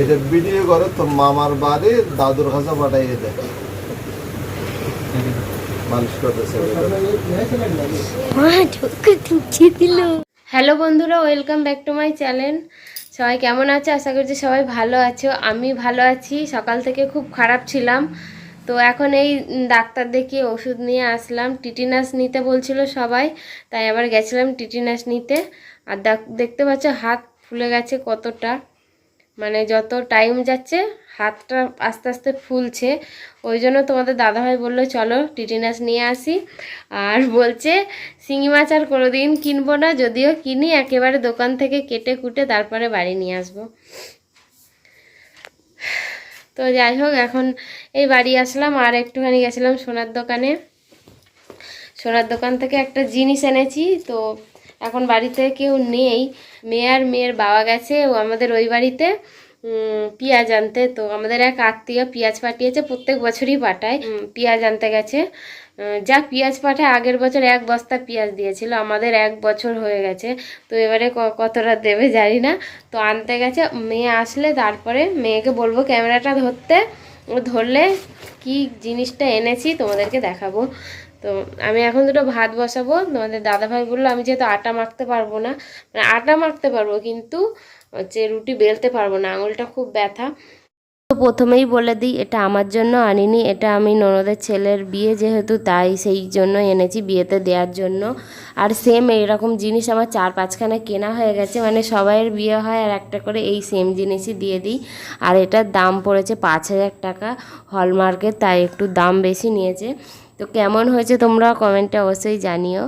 এটা ভিডিও করে তো মামার বাড়ি দাদুর কাছে পাঠাইয়ে দেয় মানুষ করতেছে হ্যালো বন্ধুরা welcome back to my channel. সবাই কেমন আছে? আশা করছি সবাই ভালো আছো। আমি ভালো আছি। সকাল থেকে খুব খারাপ ছিলাম। তো এখন এই ডাক্তার দেখিয়ে ওষুধ নিয়ে আসলাম। টিটিনাস নিতে বলছিল সবাই তাই আবার গেছিলাম টিটিনাস নিতে। আর দেখতে পাচ্ছ হাত ফুলে গেছে কতটা। মানে যত টাইম যাচ্ছে, হাতটা আস্তে আস্তে ফুলছে। ওই জন্য তোমাদের দাদাভাই বলল, চলো টিটিনাস নিয়ে আসি। আর বলছে, শিঙি মাছ আর কোনোদিন কিনবো না, যদিও কিনি, একেবারে দোকান থেকে কেটে কুটে তারপরে বাড়ি নিয়ে আসব। তো যাই হোক, এখন এই বাড়ি আসলাম, আর একটুখানি গেছিলাম সোনার দোকানে। সোনার দোকান থেকে একটা জিনিস এনেছি, তো এখন বাড়িতে কেউ নেই। মেয়ে আর মেয়ের বাবা গেছে ও আমাদের ওই বাড়িতে। পেঁয়াজ আনতে। তো আমাদের এক আত্মীয় পেঁয়াজ পাঠিয়েছে প্রত্যেক বছরই পাঠায়। পেঁয়াজ আনতে গেছে। যা পেঁয়াজ পাঠায় আগের বছর এক বস্তা পেঁয়াজ দিয়েছিল আমাদের এক বছর হয়ে গেছে। তো এবারে ক- কতটা দেবে জানি না। তো আনতে গেছে মেয়ে আসলে তারপরে মেয়েকে বলব ক্যামেরাটা ধরতে। ও ধরলে কি জিনিসটা এনেছি তোমাদেরকে দেখাবো। তো আমি এখন দুটো ভাত বসাবো। তোমাদের দাদাভাই বলল, আমি যেহেতু আটা মাখতে পারব না মানে আটা মাখতে পারব, কিন্তু হচ্ছে রুটি বেলতে পারব না, আঙুলটা খুব ব্যথা। তো প্রথমেই বলে দিই, এটা আমার জন্য আনিনি, এটা আমি ননদের ছেলের বিয়ে যেহেতু, তাই সেই জন্য এনেছি, বিয়েতে দেওয়ার জন্য। আর সেম এইরকম জিনিস আমার চার পাঁচখানা কেনা হয়ে গেছে মানে সবাইয়ের বিয়ে হয় আর একটা করে এই সেম জিনিসই দিয়ে দিই। আর এটার দাম পড়েছে পাঁচ হাজার টাকা হলমার্কের তাই একটু দাম বেশি নিয়েছে। তো কেমন হয়েছে তোমরা কমেন্টে অবশ্যই জানিও।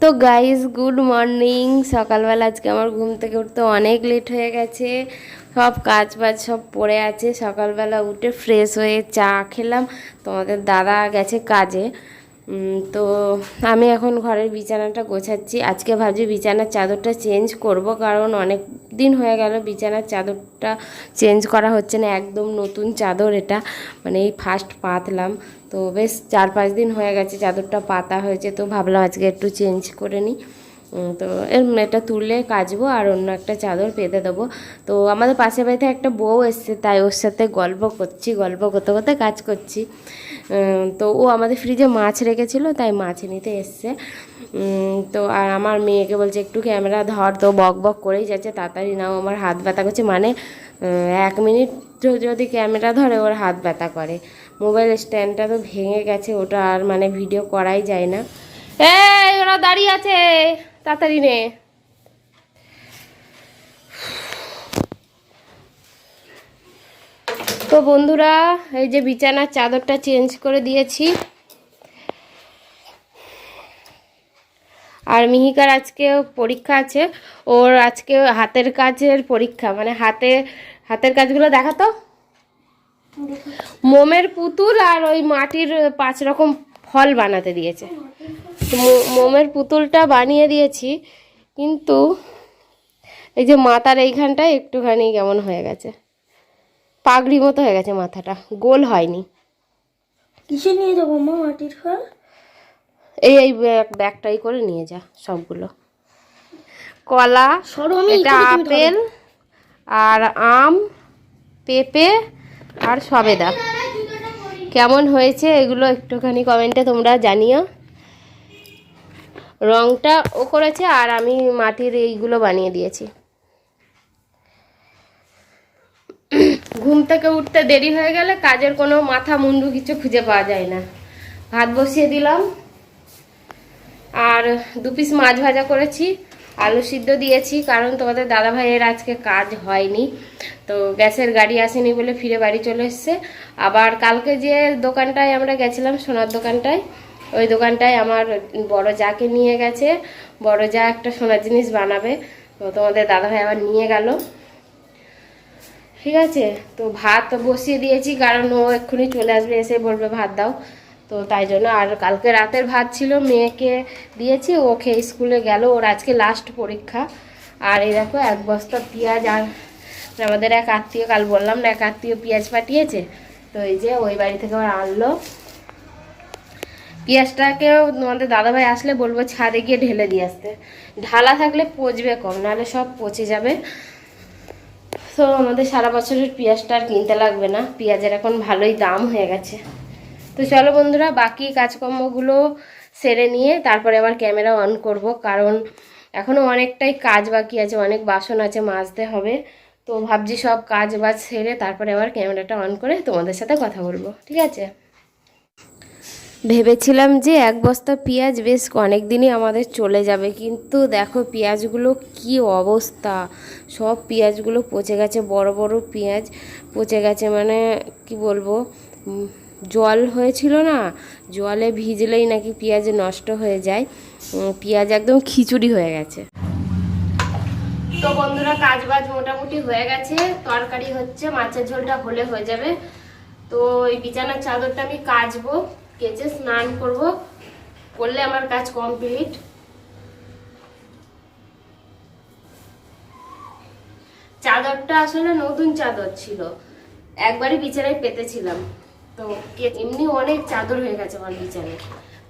তো গাইজ গুড মর্নিং সকালবেলা আজকে আমার ঘুম থেকে উঠতে অনেক লেট হয়ে গেছে। সব কাজ বাজ সব পড়ে আছে। সকালবেলা উঠে ফ্রেশ হয়ে চা খেলাম। তোমাদের দাদা গেছে কাজে। তো আমি এখন ঘরের বিছানাটা গোছাচ্ছি। আজকে ভাবছি বিছানার চাদরটা চেঞ্জ করব কারণ অনেক দিন হয়ে গেল বিছানার চাদরটা চেঞ্জ করা হচ্ছে না, একদম নতুন চাদর এটা। মানে এই ফার্স্ট পাতলাম। তো বেশ চার পাঁচ দিন হয়ে গেছে চাদরটা পাতা হয়েছে, তো ভাবলাম আজকে একটু চেঞ্জ করে নিই। তো এর এটা তুললে কাচবো আর অন্য একটা চাদর পেতে দেবো। তো আমাদের পাশের বাড়িতে একটা বউ এসছে, তাই ওর সাথে গল্প করছি, গল্প করতে করতে কাজ করছি। তো ও আমাদের ফ্রিজে মাছ রেখেছিল, তাই মাছ নিতে এসছে। তো আর আমার মেয়েকে বলছে, একটু ক্যামেরা ধর তো, বক বক করেই যাচ্ছে, তাড়াতাড়ি নাও, আমার হাত ব্যথা করছে। মানে এক মিনিট যদি ক্যামেরা ধরে, ওর হাত ব্যথা করে। মোবাইল স্ট্যান্ডটা তো ভেঙে গেছে, ওটা আর মানে ভিডিও করাই যায় না। এই, ওরা দাঁড়িয়ে আছে! তাড়াতাড়ি নে। তো বন্ধুরা এই যে বিছানার চাদরটা চেঞ্জ করে দিয়েছি। আর মিহিকার আজকে পরীক্ষা আছে। ওর আজকে হাতের কাজের পরীক্ষা মানে হাতে হাতের কাজগুলো দেখাতো মোমের পুতুল আর ওই মাটির পাঁচ রকম ফল বানাতে দিয়েছে। মোমের পুতুলটা বানিয়ে দিয়েছি কিন্তু এই যে মাথার এইখানটায় একটুখানি কেমন হয়ে গেছে। পাগড়ি মতো হয়ে গেছে মাথাটা গোল হয়নি। কিসে নিয়ে যাব মা মাটির ফল? এই এই ব্যাগ ব্যাগটাই করে নিয়ে যা সবগুলো। কলা এটা আপেল আর আম পেঁপে আর সবেদা। কেমন হয়েছে এগুলো একটুখানি কমেন্টে তোমরা জানিও। রংটা ও করেছে আর আমি মাটির এইগুলো বানিয়ে দিয়েছি। ঘুম থেকে উঠতে দেরি হয়ে গেলে কাজের কোনো মাথা মুন্ডু কিছু খুঁজে পাওয়া যায় না। ভাত বসিয়ে দিলাম। আর দু পিস মাছ ভাজা করেছি, আলু সিদ্ধ দিয়েছি, কারণ তোমাদের দাদা ভাইয়ের আজকে কাজ হয়নি, তো গ্যাসের গাড়ি আসেনি বলে ফিরে বাড়ি চলে এসছে। আবার কালকে যে দোকানটায় আমরা গেছিলাম, সোনার দোকানটায় ওই দোকানটায় আমার বড় যাকে নিয়ে গেছে। বড় যা একটা সোনার জিনিস বানাবে। তো তোমাদের দাদা ভাই আবার নিয়ে গেল। ঠিক আছে? তো ভাত বসিয়ে দিয়েছি, কারণ ও এক্ষুনি চলে আসবে, এসে বলবে ভাত দাও। তো তাই জন্য আর কালকে রাতের ভাত ছিল, মেয়েকে দিয়েছি, ও খেয়ে স্কুলে গেল। ওর আজকে লাস্ট পরীক্ষা। আর এই দেখো, এক বস্তা পেঁয়াজ আর আমাদের এক আত্মীয়, কাল বললাম না, এক আত্মীয় পেঁয়াজ পাঠিয়েছে। তো এই যে ওই বাড়ি থেকে আবার আনলো। পেঁয়াজটাকেও তোমাদের দাদাভাই আসলে বলব ছাদে গিয়ে ঢেলে দিয়ে আসতে। ঢালা থাকলে পচবে কম, নাহলে সব পচে যাবে। তো আমাদের সারা বছরের পেঁয়াজটা আর কিনতে লাগবে না, পেঁয়াজের এখন ভালোই দাম হয়ে গেছে। তো চলো বন্ধুরা, বাকি কাজকর্মগুলো সেরে নিয়ে তারপরে আবার ক্যামেরা অন করব, কারণ এখনও অনেকটাই কাজ বাকি আছে, অনেক বাসন আছে মাজতে হবে। তো ভাবছি সব কাজ বাজ সেরে তারপরে আবার ক্যামেরাটা অন করে তোমাদের সাথে কথা বলব, ঠিক আছে? ভেবেছিলাম যে এক বস্তা পেঁয়াজ, বেশ অনেক দিনই আমাদের চলে যাবে। কিন্তু দেখো পেঁয়াজগুলো কি অবস্থা। সব পেঁয়াজগুলো পচে গেছে, বড় বড় পেঁয়াজ পচে গেছে। মানে কি বলব জল হয়েছিল না, জলে ভিজলেই নাকি পেঁয়াজ নষ্ট হয়ে যায়। পেঁয়াজ একদম খিচুড়ি হয়ে গেছে। তো বন্ধুরা কাজ বাজ মোটামুটি হয়ে গেছে। তরকারি হচ্ছে, মাছের ঝোলটা হলে হয়ে যাবে। তো এই বিছানার চাদরটা আমি কাচবো। কেচে স্নান করব, করলে আমার কাজ কমপ্লিট। চাদরটা আসলে নতুন চাদর ছিল, একবারই বিছানায় পেতেছিলাম। তো এমনি অনেক চাদর হয়ে গেছে আমার বিছানায়।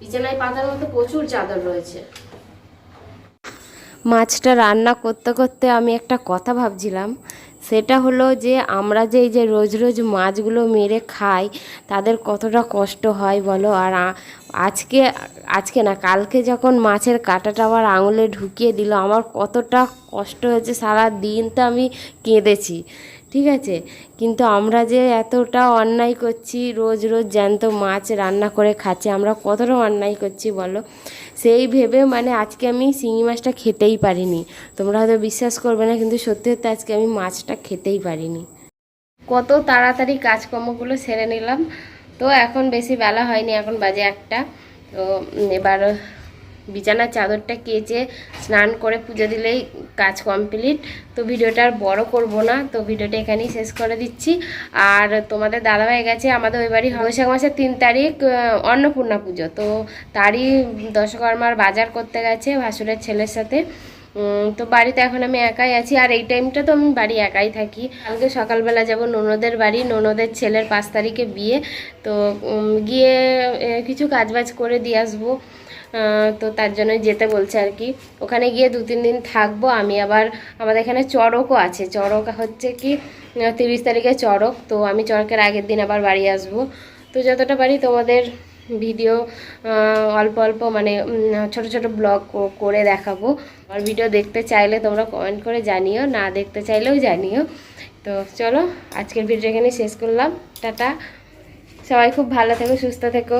বিছানায় পাতার মতো প্রচুর চাদর রয়েছে। মাছটা রান্না করতে করতে আমি একটা কথা ভাবছিলাম সেটা হলো যে আমরা যে এই যে রোজ রোজ মাছগুলো মেরে খাই, তাদের কতটা কষ্ট হয় বলো? আর আজকে আজকে না, কালকে যখন মাছের কাঁটাটা আমার আঙুলে ঢুকিয়ে দিল, আমার কতটা কষ্ট হয়েছে সারা দিন তো আমি কেঁদেছি। ঠিক আছে? কিন্তু আমরা যে এতটা অন্যায় করছি, রোজ রোজ জ্যান্ত মাছ রান্না করে খাচ্ছি, আমরা কতটা অন্যায় করছি বলো? সেই ভেবে মানে আজকে আমি শিঙি মাছটা খেতেই পারিনি। তোমরা হয়তো বিশ্বাস করবে না, কিন্তু সত্যি সত্যি আজকে আমি মাছটা খেতেই পারিনি। কত তাড়াতাড়ি কাজকর্মগুলো সেরে নিলাম। তো এখন বেশি বেলা হয়নি, এখন বাজে একটা। তো এবার বিছানার চাদরটা কেচে স্নান করে পুজো দিলেই কাজ কমপ্লিট। তো ভিডিওটা আর বড়ো করব না, তো ভিডিওটা এখানেই শেষ করে দিচ্ছি। আর তোমাদের দাদাভাই গেছে আমাদের ওই বাড়ি বৈশাখ মাসের তিন তারিখ অন্নপূর্ণা পুজো। তো তারই দশকর্মার বাজার করতে গেছে ভাসুরের ছেলের সাথে। তো বাড়িতে এখন আমি একাই আছি। আর এই টাইমটা তো আমি বাড়ি একাই থাকি। কালকে সকালবেলা যাব ননদের বাড়ি, ননদের ছেলের পাঁচ তারিখে বিয়ে। তো গিয়ে কিছু কাজবাজ করে দিয়ে আসব। তো তার জন্যই যেতে বলছে আর কি। ওখানে গিয়ে দু তিন দিন থাকব, আমি আবার আমাদের এখানে চড়কও আছে। চড়ক হচ্ছে কি তিরিশ তারিখে চড়ক, তো আমি চড়কের আগের দিন আবার বাড়ি আসব। তো যতটা পারি তোমাদের ভিডিও অল্প অল্প মানে ছোট ছোট ব্লগ করে দেখাবো। আর ভিডিও দেখতে চাইলে তোমরা কমেন্ট করে জানিও, না দেখতে চাইলেও জানিও। তো চলো, আজকের ভিডিও এখানে শেষ করলাম। টাটা। সবাই খুব ভালো থেকো, সুস্থ থেকো।